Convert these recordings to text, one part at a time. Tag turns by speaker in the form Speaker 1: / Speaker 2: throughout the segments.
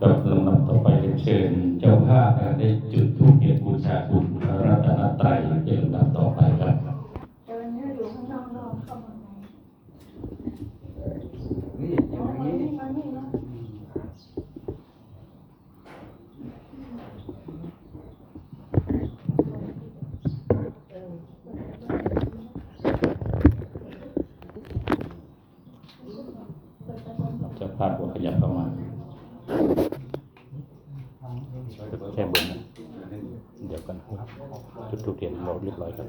Speaker 1: กับลำดับต่อไปเรียนเชิญเจ้าภาพได้จุดธูปเทียนบูชาคุณพระรัตนตรัยเป็นลำดับต่อไปครับ
Speaker 2: แต่วันนี้เราอยู่ข้างนอกเราเข้ามาใน
Speaker 3: นี่อย่างนี้
Speaker 2: นี่มานี่เนาะ
Speaker 1: เจ้าภาพก็ขยับเข้ามา แค่บนนะเดี๋ยวกันครับจุดธูเทียนเราเรียบร้อยครับ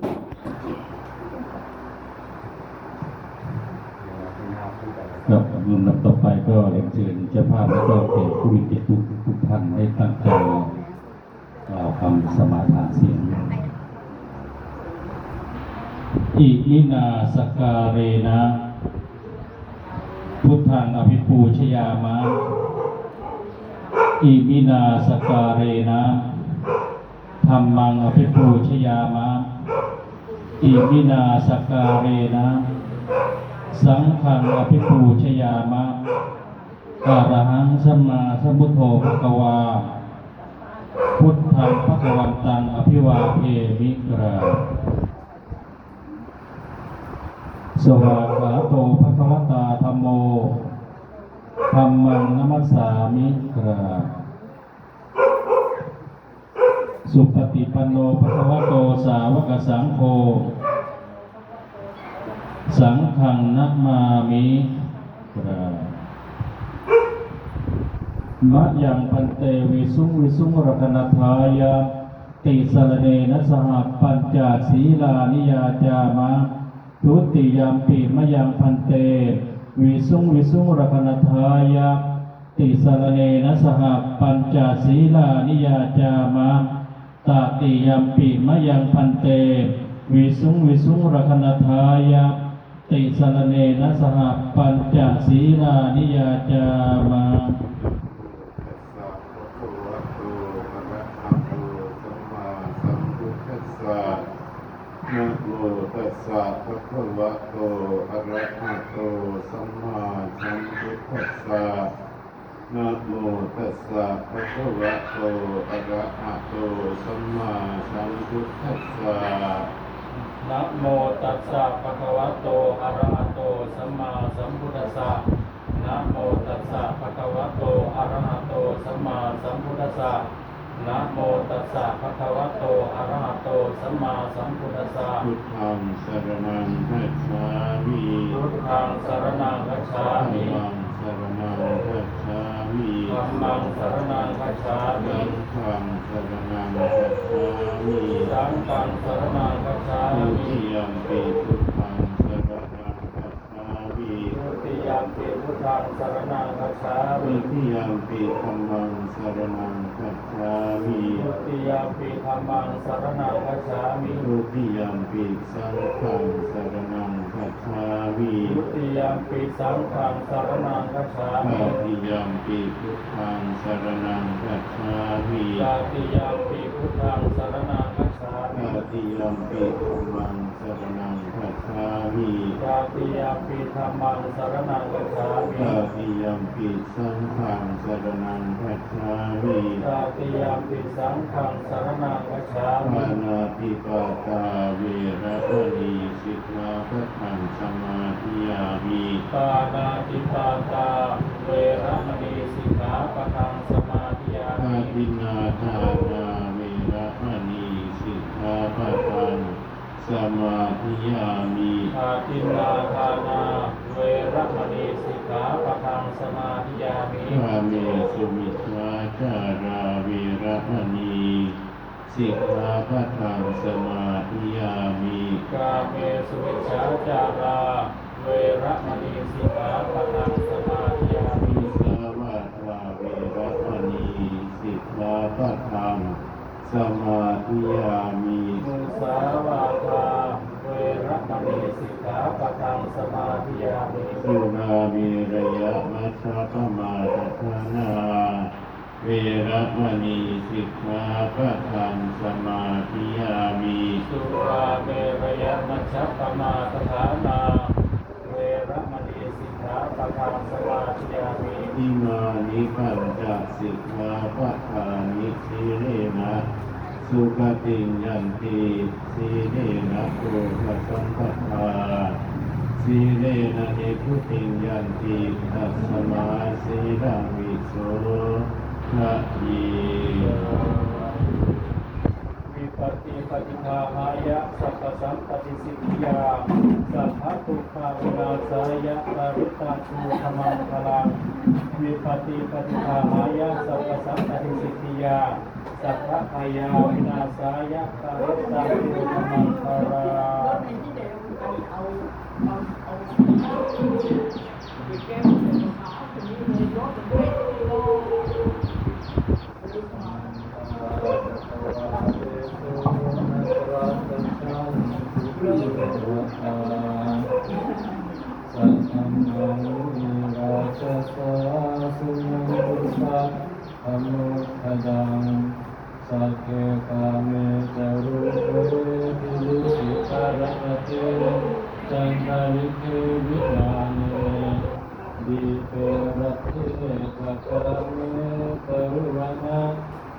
Speaker 1: ครับลำดับต่อไปก็เรียนเชิญเจ้าภาพและก็เขตผู้มีเกียรติทุกท่านได้ตั้งใจกล่าวคำสมาทานเสียงอิมินาสการเรนะ พุทธังอภิปูชยามะ อิมินาสการเรนะธรรมังอภิปูชยามะ อิมินาสการเรนะ สังฆังอภิปูชยามะอะรหังสัมมาสัมพุทโธภควา พุทธังภควันตังอภิวาเทมิกราสวากาโตภควตาธรรมโม รรมังนัมสสามิกราสุปฏิปันโนภควโตสาวกสังโฆสังฆังนะมามิกรามะยังพันเตวิสุงวิสุงรัตนทายาติสรเนนะสหปัญจศีลานิยาจามะทุติยามปีมะยังพันเต วิสุงวิสุงรัตนทายาติสรเนนะสหปัญจศีลานิยาจามะตติยามปีมยังพันเตวิสุงวิสุงรัตนทายาติสรเนนะสหปัญจศีลานิยาจามา
Speaker 4: ตัสสะภะคะวะโตอะระหะโตสัมมาสัมพุทธัสสะ นะโมตัสสะภะคะวะโตอะระหะโตสัมมาสัมพุทธัสสะ
Speaker 1: นะโมตัสสะภะคะวะโตอะระหะโตสัมมาสัมพุทธัสสะนะโมตัสสะภะคะวะโตอะระหะโตสัมมาสัมพุทธัสสะนะโมตัสสะภะคะวะโตอะระหะโตสัมมาสัมพุทธัสสะ
Speaker 4: พุทธังสรณังคัจฉามิ
Speaker 1: พุทธังสรณังคัจฉา
Speaker 4: ธัม
Speaker 1: ม
Speaker 4: มังสรณังคัจฉามิ
Speaker 1: สัง
Speaker 4: ฆังสรณังคัจฉามิ
Speaker 1: สังฆังสรณังคัจฉา
Speaker 4: ทุ
Speaker 1: มิ
Speaker 4: ติยมปีพุทธังสรณังคัจฉามิ
Speaker 1: ทุติยามปิ พุทธังสรณังคัจฉา
Speaker 4: ทุ
Speaker 1: มิ
Speaker 4: ติยมปีธัมมังสรณังคัจฉามิ
Speaker 1: ทุติยามปิธัมมังสรณังคัจฉามิ
Speaker 4: ทุติยมปีสังฆังสรณังคัจฉามิ
Speaker 1: ทุติยามปิสังฆังสรณังคัจฉา
Speaker 4: ต
Speaker 1: มิ
Speaker 4: ติยมปีพุทธังสรณังคัจฉามิ
Speaker 1: ตาติยามปิพุทธังสรณังคัจฉา
Speaker 4: ต
Speaker 1: มิ
Speaker 4: ติยมปีธัมมังสรณังคัจฉามิ
Speaker 1: ตาติยามปิธัมมังสรณังคัจฉามิ
Speaker 4: ตติยมปีสังฆังสรณังคัจฉามิ
Speaker 1: ตาติยามปิสังฆังสรณังคัจฉามิ
Speaker 4: ปานาติปาตาเวระมณีสิกขาปะทังสมาธิยามิ
Speaker 1: ปานาติปาตาเวระมณีสิกขาปะทังสมาธิยา
Speaker 4: อา
Speaker 1: มิ
Speaker 4: ทินนาทานาเวระมณีสิกขาปะทังสมาธิยามิ
Speaker 1: อาทินนาทานาเวระมณีสิกขาปะทังสมาธิยามิ
Speaker 4: ข้าเมสุมิทวาจาราเวระมณีสิกขาปะทังสมาธิยามิ
Speaker 1: กาเมสุวิชฌาจาราเวระมณีสิกขาปะทังสมาธิยามิ
Speaker 4: มิสาวาทาเวระมณีสิกขาปะทัง สมาธิยามิ
Speaker 1: มุสาวาทาเวระมณีสิกขาปะทังสมาธิยามิ
Speaker 4: สุนามีระยะมัชฌะปมาทฐานาเวระมณีสิกขาปะทังสมาธิยามิ
Speaker 1: สุราเมรยมัชฌปปมาตฐานาเวระมณีสิกขา
Speaker 2: ปะทานสมาธิยามิ
Speaker 4: อิมานิปัญจสิกขาปะทานิสีเลนะ สุขติยันติสีเลนะโภคสัมปทาสีเลนะเอกุติยันติตัสมาสีลังวิโสทะเย
Speaker 2: วิปติปฏิภาหายะสัพสัมปติสิทธิยาสัพพะทุกขาวินาศายะปริตาชูธรรมังพลังวิปติปฏิภาหายะสัพพสัมปติสิทธิยา สัพพะพยาวินาศายะปริตาชูธรรมัพ
Speaker 5: เป็นที่เมเอาเอาเอาเอาแก้วเอาถึงนี้เวยโล
Speaker 2: สัทธังนังนิราชสาสุนังตุสัพพะมุขาเมจารุเปติลิสิการะเตจันทาริเกวิญาเนดีเปรัตเตกะกะเมตรุวนา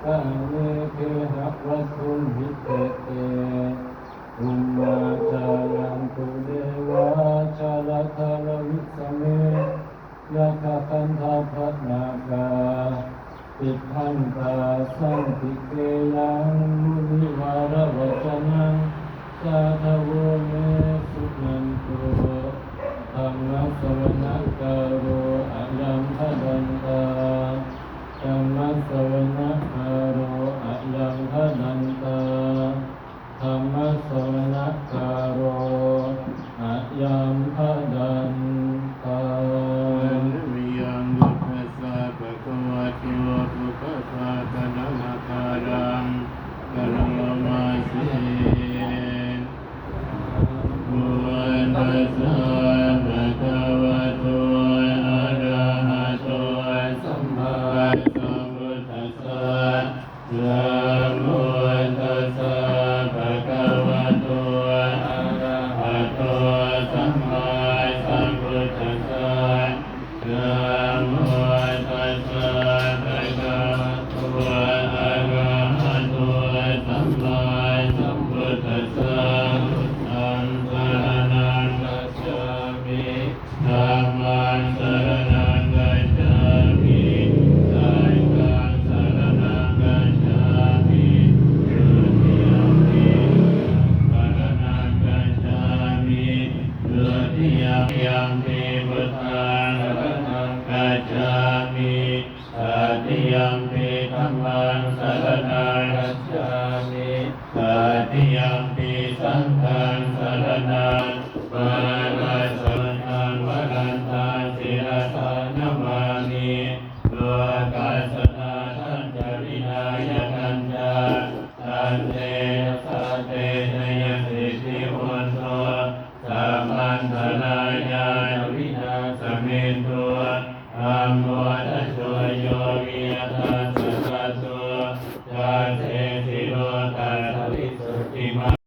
Speaker 2: กังเมเคหะวัตุมหิเตเตอุมาจายันตุเดวาชาลทาลวิสเมยะคาคันธาพัฒนากา ติพันตาสังติเกยังมุนิวารวจนังสาธโวเมสุนันตุธรรมสวนาการโร โต
Speaker 4: ภะคะวะตะนะมะคารังกะโรม ตติยมปิสังฆังสรณัง